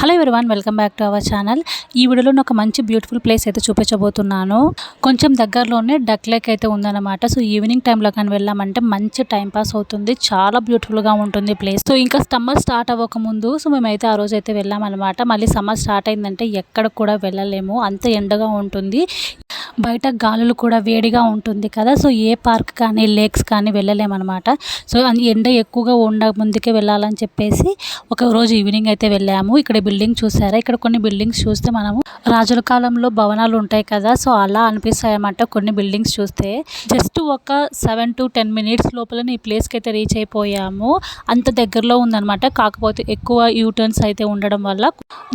Hello everyone welcome back to our channel ఈ వీడియోలో నేను ఒక మంచి బ్యూటిఫుల్ ప్లేస్ అయితే చూపించబోతున్నాను. కొంచెం దగ్గరలోనే డక్ లేక్ అయితే ఉందన్నమాట. సో ఈవినింగ్ టైంలో కానీ వెళ్ళామంటే మంచి టైం పాస్ అవుతుంది. చాలా బ్యూటిఫుల్గా ఉంటుంది ప్లేస్ సో ఇంకా సమ్మర్ స్టార్ట్ అవ్వక ముందు సో మేమైతే ఆ రోజు అయితే వెళ్ళామన్నమాట. మళ్ళీ సమ్మర్ స్టార్ట్ అయిందంటే ఎక్కడ కూడా వెళ్ళలేము. అంత ఎండగా ఉంటుంది. బయట గాలులు కూడా వేడిగా ఉంటుంది కదా సో ఏ పార్క్ కానీ లేక్స్ కానీ వెళ్ళలేమన్నమాట. సో ఎండ ఎక్కువగా ఉండ ముందుకే వెళ్ళాలని చెప్పేసి ఒక రోజు ఈవినింగ్ అయితే వెళ్ళాము. ఇక్కడ బిల్డింగ్ చూసారా? ఇక్కడ కొన్ని బిల్డింగ్స్ చూస్తే మనము రాజుల కాలంలో భవనాలు ఉంటాయి కదా సో అలా అనిపిస్తాయి అన్నమాట కొన్ని బిల్డింగ్స్ చూస్తే. జస్ట్ ఒక సెవెన్ టు టెన్ మినిట్స్ లోపల ఈ ప్లేస్కి అయితే రీచ్ అయిపోయాము. అంత దగ్గరలో ఉందన్నమాట. కాకపోతే ఎక్కువ యూటర్న్స్ అయితే ఉండడం వల్ల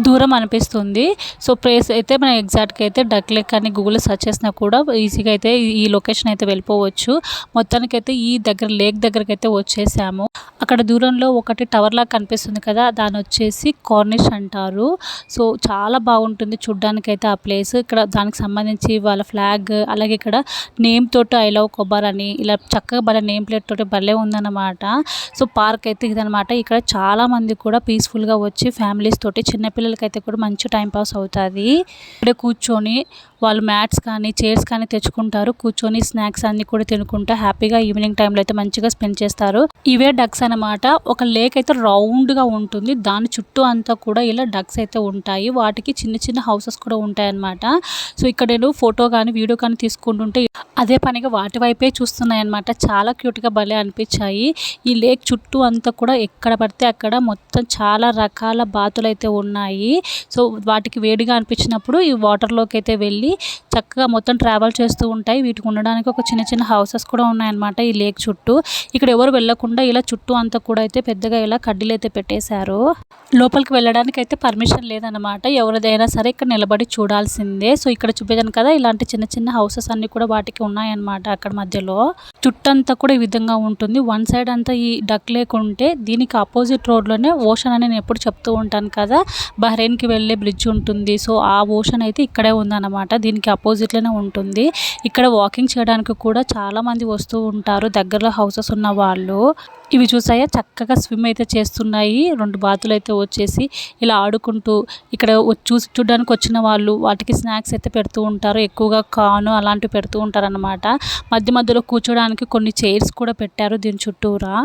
దూరం అనిపిస్తుంది. సో ప్లేస్ అయితే మనం ఎగ్జాక్ట్గా అయితే డక్ లెక్ అని గూగుల్ సెర్చ్ చేసినా కూడా ఈజీగా అయితే ఈ లొకేషన్ అయితే వెళ్ళిపోవచ్చు. మొత్తానికైతే ఈ దగ్గర లేక్ దగ్గరికి అయితే వచ్చేసాము. అక్కడ దూరంలో ఒకటి టవర్ లాగా కనిపిస్తుంది కదా దాని వచ్చేసి కార్నిష్ అంటారు. సో చాలా బాగుంటుంది చూడ్డానికి అయితే ఆ ప్లేస్. ఇక్కడ దానికి సంబంధించి వాళ్ళ ఫ్లాగ్ అలాగే ఇక్కడ నేమ్ తోటి ఐ లవ్ కొబ్బర్ అని ఇలా చక్కగా భలే నేమ్ ప్లేట్ తోటి భలే ఉందన్నమాట. సో పార్క్ అయితే ఇదనమాట ఇక్కడ చాలా మంది కూడా పీస్ఫుల్గా వచ్చి ఫ్యామిలీస్ తోటి చిన్న చిన్నపిల్లలకైతే కూడా మంచి టైం పాస్ అవుతుంది. ఇక్కడ కూర్చొని వాళ్ళు మ్యాట్స్ కానీ చైర్స్ కానీ తెచ్చుకుంటారు. కూర్చొని స్నాక్స్ అన్ని కూడా తినుకుంటా హ్యాపీగా ఈవినింగ్ టైంలో అయితే మంచిగా స్పెండ్ చేస్తారు. ఇవే డక్స్ అనమాట ఒక లేక్ అయితే రౌండ్గా ఉంటుంది. దాని చుట్టూ అంతా కూడా ఇలా డక్స్ అయితే ఉంటాయి. వాటికి చిన్న చిన్న హౌసెస్ కూడా ఉంటాయన్నమాట. సో ఇక్కడ నేను ఫోటో కానీ వీడియో కానీ తీసుకుంటుంటే అదే పనిగా వాటి వైపే చూస్తున్నాయి అనమాట చాలా క్యూట్గా భలే అనిపించాయి. ఈ లేక్ చుట్టూ అంతా కూడా ఎక్కడ పడితే అక్కడ మొత్తం చాలా రకాల బాతులు అయితే ఉన్నాయి. సో వాటికి వేడిగా అనిపించినప్పుడు ఈ వాటర్లోకి అయితే వెళ్ళి చక్కగా మొత్తం ట్రావెల్ చేస్తూ ఉంటాయి. వీటికి ఉండడానికి ఒక చిన్న చిన్న హౌసెస్ కూడా ఉన్నాయన్నమాట ఈ లేక్ చుట్టూ. ఇక్కడ ఎవరు వెళ్ళకుండా ఇలా చుట్టూ అంతా కూడా అయితే పెద్దగా ఇలా కడ్డీలు అయితే పెట్టేశారు. లోపలికి వెళ్ళడానికి అయితే పర్మిషన్ లేదనమాట ఎవరిదైనా సరే ఇక్కడ నిలబడి చూడాల్సిందే. సో ఇక్కడ చూపించాను కదా ఇలాంటి చిన్న చిన్న హౌసెస్ అన్ని కూడా వాటికి ఉన్నాయన్నమాట అక్కడ మధ్యలో. చుట్టంతా కూడా ఈ విధంగా ఉంటుంది. వన్ సైడ్ అంతా ఈ డక్ లేక్ ఉంటే దీనికి ఆపోజిట్ రోడ్లోనే ఓషన్ అని నేను ఎప్పుడు చెప్తూ ఉంటాను కదా బహ్రెయిన్కి వెళ్ళే బ్రిడ్జ్ ఉంటుంది. సో ఆ ఓషన్ అయితే ఇక్కడే ఉందన్నమాట. దీనికి అపోజిట్లోనే ఉంటుంది. ఇక్కడ వాకింగ్ చేయడానికి కూడా చాలామంది వస్తూ ఉంటారు. దగ్గరలో హౌసెస్ ఉన్న వాళ్ళు. ఇవి చూసాయా? చక్కగా స్విమ్ అయితే చేస్తున్నాయి. రెండు బాతులు అయితే వచ్చేసి ఇలా ఆడుకుంటూ ఇక్కడ చూసి చూడడానికి వచ్చిన వాళ్ళు వాటికి స్నాక్స్ అయితే పెడుతూ ఉంటారు. ఎక్కువగా కాను అలాంటివి పెడుతూ ఉంటారనమాట మధ్య మధ్యలో కూర్చోడానికి కొన్ని చైర్స్ కూడా పెట్టారు దీని చుట్టూరా.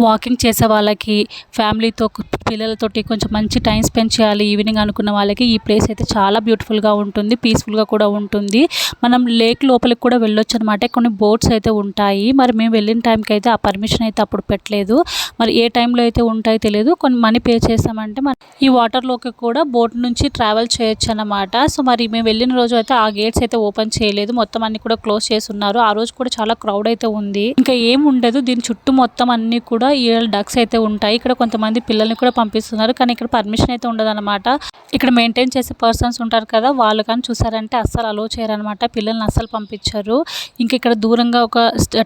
వాకింగ్ చేసే వాళ్ళకి ఫ్యామిలీతో పిల్లలతోటి కొంచెం మంచి టైం స్పెండ్ చేయాలి ఈవినింగ్ అనుకున్న వాళ్ళకి ఈ ప్లేస్ అయితే చాలా బ్యూటిఫుల్గా ఉంటుంది. పీస్ఫుల్గా కూడా ఉంటుంది. మనం లేక్ లోపలికి కూడా వెళ్ళొచ్చు అనమాట కొన్ని బోట్స్ అయితే ఉంటాయి. మరి మేము వెళ్ళిన టైంకి అయితే ఆ పర్మిషన్ అయితే అప్పుడు పెట్టలేదు. మరి ఏ టైంలో అయితే ఉంటాయో తెలియదు. కొన్ని మనీ పే చేసామంటే మరి ఈ వాటర్లోకి కూడా బోట్ నుంచి ట్రావెల్ చేయొచ్చు అనమాట సో మరి మేము వెళ్ళిన రోజు అయితే ఆ గేట్స్ అయితే ఓపెన్ చేయలేదు. మొత్తం అన్ని కూడా క్లోజ్ చేసి ఉన్నారు. ఆ రోజు కూడా చాలా క్రౌడ్ అయితే ఉంది. ఇంకా ఏం ఉండదు. దీని చుట్టూ మొత్తం అన్ని కూడా ఏడు డక్స్ అయితే ఉంటాయి. ఇక్కడ కొంతమంది పిల్లల్ని కూడా పంపిస్తున్నారు. కానీ ఇక్కడ పర్మిషన్ అయితే ఉండదన్నమాట ఇక్కడ మెయింటైన్ చేసే పర్సన్స్ ఉంటారు కదా వాళ్ళు కానీ చూసారంటే అసలు అస్సలు అలో చేయరనమాట. పిల్లల్ని అస్సలు పంపించరు. ఇంకా ఇక్కడ దూరంగా ఒక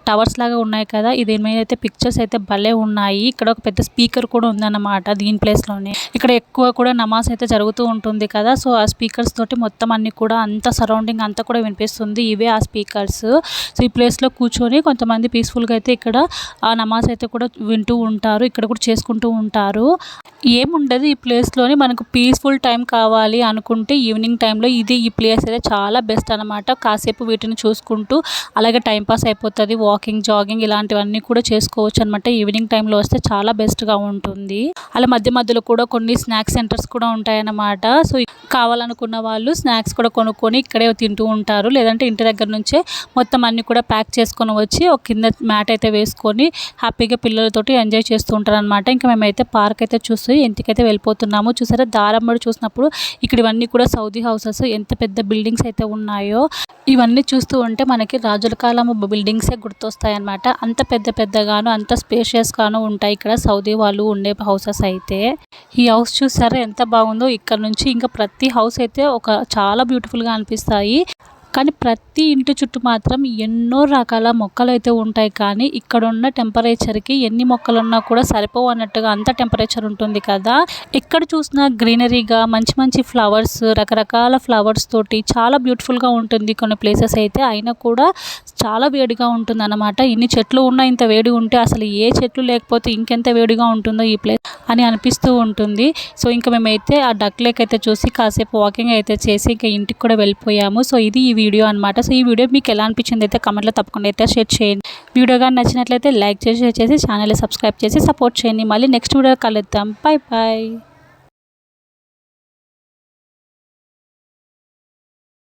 టవర్స్ లాగా ఉన్నాయి కదా ఇది మీద అయితే పిక్చర్స్ అయితే భలే ఉన్నాయి. ఇక్కడ ఒక పెద్ద స్పీకర్ కూడా ఉందన్నమాట దీని ప్లేస్లోనే ఇక్కడ ఎక్కువ కూడా నమాజ్ అయితే జరుగుతూ ఉంటుంది కదా సో ఆ స్పీకర్స్ తోటి మొత్తం అన్ని కూడా అంత సరౌండింగ్ అంతా కూడా వినిపిస్తుంది. ఇవే ఆ స్పీకర్స్ సో ఈ ప్లేస్లో కూర్చొని కొంతమంది పీస్ఫుల్గా అయితే ఇక్కడ ఆ నమాజ్ అయితే కూడా వింటూ ఉంటారు ఇక్కడ కూడా చేసుకుంటూ ఉంటారు. ఏముండదు ఈ ప్లేస్లోని మనకు పీస్ఫుల్ టైం కావాలి అనుకుంటే ఈవినింగ్ టైంలో ఇది ఈ ప్లేస్ అయితే చాలా చాలా బెస్ట్ అనమాట కాసేపు వీటిని చూసుకుంటూ అలాగే టైంపాస్ అయిపోతుంది. వాకింగ్ జాగింగ్ ఇలాంటివన్నీ కూడా చేసుకోవచ్చు అనమాట ఈవినింగ్ టైంలో వస్తే చాలా బెస్ట్గా ఉంటుంది. అలా మధ్య మధ్యలో కూడా కొన్ని స్నాక్స్ సెంటర్స్ కూడా ఉంటాయన్నమాట. సో కావాలనుకున్న వాళ్ళు స్నాక్స్ కూడా కొనుక్కొని ఇక్కడే తింటూ ఉంటారు. లేదంటే ఇంటి దగ్గర నుంచే మొత్తం అన్నీ కూడా ప్యాక్ చేసుకొని వచ్చి ఒక కింద మ్యాట్ అయితే వేసుకొని హ్యాపీగా పిల్లలతోటి ఎంజాయ్ చేస్తూ ఉంటారు అనమాట ఇంకా మేమైతే పార్క్ అయితే చూసి ఇంటికైతే వెళ్ళిపోతున్నాము. చూసారా? దారంబడి చూసినప్పుడు ఇక్కడ ఇవన్నీ కూడా సౌదీ హౌసెస్. ఎంత పెద్ద బిల్డింగ్స్ అయితే ఉన్నాయో ఇవన్నీ చూస్తూ ఉంటే మనకి రాజుల కాలం బిల్డింగ్సే గుర్తొస్తాయన్నమాట. అంత పెద్ద పెద్దగాను అంత స్పేషియస్గాను ఉంటాయి ఇక్కడ సౌదీ వాళ్ళు ఉండే హౌసెస్ అయితే. ఈ హౌస్ చూసారా ఎంత బాగుందో? ఇక్కడ నుంచి ఇంకా ప్రతి హౌస్ అయితే ఒక చాలా బ్యూటిఫుల్గా అనిపిస్తాయి. కానీ ప్రతి ఇంటి చుట్టూ మాత్రం ఎన్నో రకాల మొక్కలు అయితే ఉంటాయి. కానీ ఇక్కడ ఉన్న టెంపరేచర్కి ఎన్ని మొక్కలు ఉన్నా కూడా సరిపోవు అన్నట్టుగా అంత టెంపరేచర్ ఉంటుంది కదా. ఎక్కడ చూసినా గ్రీనరీగా మంచి మంచి ఫ్లవర్స్ రకరకాల ఫ్లవర్స్ తోటి చాలా బ్యూటిఫుల్గా ఉంటుంది. కొన్ని ప్లేసెస్ అయితే అయినా కూడా చాలా వేడిగా ఉంటుంది అన్నమాట ఇన్ని చెట్లు ఉన్నా ఇంత వేడి ఉంటే అసలు ఏ చెట్లు లేకపోతే ఇంకెంత వేడిగా ఉంటుందో ఈ ప్లేస్ అని అనిపిస్తూ ఉంటుంది. సో ఇంకా మేమైతే ఆ డక్ లేక్ అయితే చూసి కాసేపు వాకింగ్ అయితే చేసి ఇంకా ఇంటికి కూడా వెళ్ళిపోయాము. సో ఇది ఈ వీడియో అనమాట సో ఈ వీడియో మీకు ఎలా అనిపించింది అయితే కమెంట్లో తప్పకుండా అయితే షేర్ చేయండి. వీడియో కానీ నచ్చినట్లయితే లైక్ చేసి షేర్ చేసి ఛానల్ సబ్స్క్రైబ్ చేసి సపోర్ట్ చేయండి. మళ్ళీ నెక్స్ట్ వీడియో కలుద్దాం. Bye bye